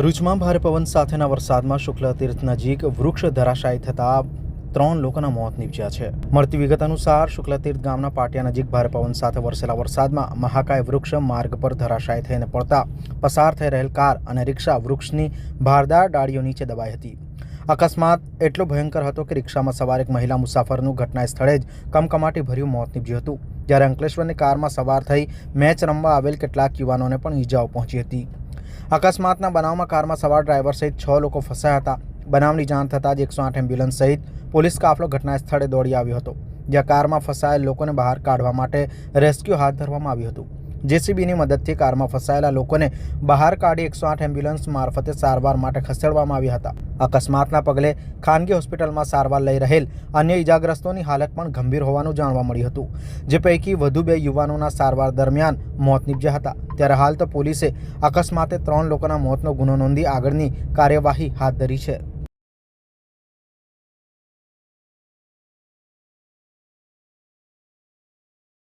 ભરૂચમાં ભારે પવન સાથેના વરસાદમાં શુક્લ તીર્થ નજીક વૃક્ષ ધરાશાયી થતા ત્રણ લોકોના મોત નીપજ્યા છે. મળતી વિગત અનુસાર શુક્લતીર્થ ગામના પાટિયા નજીક ભારે પવન સાથે વરસેલા વરસાદમાં મહાકાય વૃક્ષ માર્ગ પર ધરાશાયી થઈને પડતા પસાર થઈ રહેલ કાર અને રિક્ષા વૃક્ષની ભારદાર ડાળીઓ નીચે દબાઈ હતી. અકસ્માત એટલો ભયંકર હતો કે રિક્ષામાં સવાર એક મહિલા મુસાફરનું ઘટના સ્થળે જ કમકમાટી ભર્યું મોત નીપજ્યું હતું. જ્યારે અંકલેશ્વરની કારમાં સવાર થઈ મેચ રમવા આવેલ કેટલાક યુવાનોને પણ ઈજાઓ પહોંચી હતી. અકસ્માતના બનાવમાં કારમાં સવાર ડ્રાઈવર સહિત છ લોકો ફસાયા હતા. બનાવની જાણ થતાં જ એકસો આઠ એમ્બ્યુલન્સ સહિત પોલીસ કાફલો ઘટના સ્થળે દોડી આવ્યો હતો, જ્યાં કારમાં ફસાયેલ લોકોને બહાર કાઢવા માટે રેસ્ક્યુ હાથ ધરવામાં આવ્યું હતું. જેસીબીની મદદથી કારમાં ફસાયેલા લોકોને બહાર કાઢી એકસો આઠ એમ્બ્યુલન્સ મારફતે સારવાર માટે ખસેડવામાં આવ્યા હતા. અકસ્માતના પગલે ખાનગી હોસ્પિટલમાં સારવાર લઈ રહેલ અન્ય ઇજાગ્રસ્તોની હાલત પણ ગંભીર હોવાનું જાણવા મળ્યું હતું, જે પૈકી વધુ બે યુવાનોના સારવાર દરમિયાન મોત નીપજ્યા હતા. ત્યારે હાલ તો પોલીસે અકસ્માતે ત્રણ લોકોના મોતનો ગુનો નોંધી આગળની કાર્યવાહી હાથ ધરી છે.